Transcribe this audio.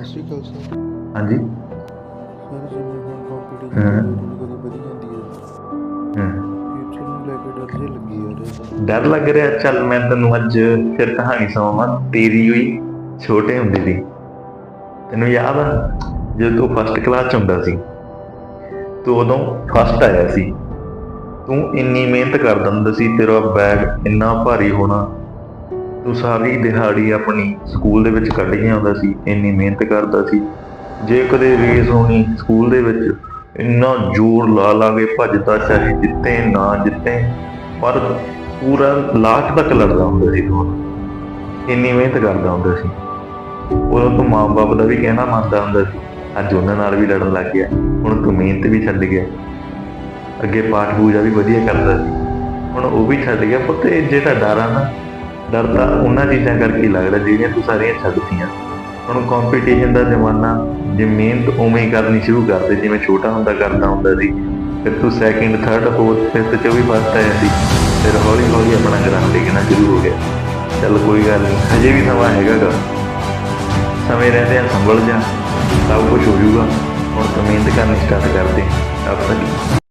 ਸਤਿ ਸ਼੍ਰੀ ਅਕਾਲ ਸਰ। ਹਾਂਜੀ। ਸਰ ਜਿਵੇਂ ਹੁਣ ਕੰਪੀਟੀਸ਼ਨ ਹਾਂ। ਕਦੀ ਕਦੀ ਵਧੀ ਜਾਂਦੀ ਹੈ। ਹਮ, ਫਿਊਚਰ ਨੂੰ ਲੈ ਕੇ ਡਰ ਲੱਗੀ ਆ ਰਿਹਾ। ਸਰ ਡਰ ਲੱਗ ਰਿਹਾ। ਚੱਲ ਮੈਂ ਤੈਨੂੰ ਅੱਜ ਫਿਰ ਕਹਾਣੀ ਸੁਣਾਵਾਂ। ਤੇਰੀ ਹੋਈ ਛੋਟੇ ਹੁੰਦੇ ਦੀ। ਤੈਨੂੰ ਯਾਦ ਆ? ਜਦੋਂ ਤੂੰ ਫਸਟ ਕਲਾਸ ਚ ਹੁੰਦਾ ਸੀ। ਤੂੰ ਉਦੋਂ ਫਸਟ ਆਇਆ ਸੀ। ਤੂੰ ਇੰਨੀ ਮਿਹਨਤ ਕਰਦਾ ਹੁੰਦਾ ਸੀ। ਤੇਰਾ ਬੈਗ ਇੰਨਾ ਭਾਰੀ ਹੋਣਾ। ਤੂੰ ਸਾਰੀ ਦਿਹਾੜੀ ਆਪਣੀ ਸਕੂਲ ਦੇ ਵਿੱਚ ਕੱਢ ਕੇ ਆਉਂਦਾ ਸੀ, ਇੰਨੀ ਮਿਹਨਤ ਕਰਦਾ ਸੀ। ਜੇ ਕਦੇ ਰੇਸ ਹੋਣੀ ਸਕੂਲ ਦੇ ਵਿੱਚ, ਇੰਨਾ ਜ਼ੋਰ ਲਾ ਲਾ ਕੇ ਭੱਜਦਾ ਚਾਹੇ ਜਿੱਤੇ ਨਾ ਜਿੱਤੇ, ਪਰ ਪੂਰਾ ਲਾਸਟ ਤੱਕ ਲੜਦਾ ਹੁੰਦਾ ਸੀ ਤੂੰ ਇੰਨੀ ਮਿਹਨਤ ਕਰਦਾ ਹੁੰਦਾ ਸੀ। ਉਦੋਂ ਤੋਂ ਮਾਂ-ਬਾਪ ਦਾ ਵੀ ਕਹਿਣਾ ਮੰਨਦਾ ਹੁੰਦਾ ਸੀ, ਅੱਜ ਉਹਨਾਂ ਨਾਲ ਵੀ ਲੜਨ ਲੱਗ ਗਿਆ, ਹੁਣ ਤੂੰ ਮਿਹਨਤ ਵੀ ਛੱਡ ਗਿਆ। ਅੱਗੇ ਪਾਠ ਪੂਜਾ ਵੀ ਵਧੀਆ ਕਰਦਾ ਸੀ। ਹੁਣ ਉਹ ਵੀ ਛੱਡ ਗਿਆ, ਪੁੱਤ, ਇਹ ਜਿਹੜਾ ਡਰ ਆ ਨਾ। ਡਰ ਤਾਂ ਉਹਨਾਂ ਚੀਜ਼ਾਂ ਕਰਕੇ ਲੱਗਦਾ, ਜਿਹੜੀਆਂ ਤੂੰ ਸਾਰੀਆਂ ਛੱਡਤੀਆਂ ਹੁਣ ਕੰਪੀਟੀਸ਼ਨ ਦਾ ਜ਼ਮਾਨਾ, ਜੇ ਮਿਹਨਤ ਉਵੇਂ ਹੀ ਕਰਨੀ ਸ਼ੁਰੂ ਕਰਦੇ ਜਿਵੇਂ ਛੋਟਾ ਹੁੰਦਾ, ਕਰਦਾ ਹੁੰਦਾ ਸੀ, ਫਿਰ ਤੂੰ ਸੈਕਿੰਡ ਥਰਡ ਫੋਰਥ ਫਿਫਥ ਚ ਵੀ ਫਸਟ ਆਇਆ ਸੀ, ਫਿਰ ਹੌਲੀ ਹੌਲੀ ਆਪਣਾ ਗ੍ਰਾਫ ਲਿਖਣਾ ਸ਼ੁਰੂ ਹੋ ਗਿਆ। ਚੱਲ ਕੋਈ ਗੱਲ ਨਹੀਂ, ਹਜੇ ਵੀ ਸਮਾਂ ਹੈਗਾ ਗਾ। ਸਮੇਂ ਰਹਿੰਦੇ ਸੰਭਲ ਜਾ, ਸਭ ਕੁਝ ਹੋ ਜਾਊਗਾ। ਹੁਣ ਤੂੰ ਮਿਹਨਤ ਕਰਨੀ ਸਟਾਰਟ ਕਰਦੇ ਦੇ ਤਬ ਤੱਕ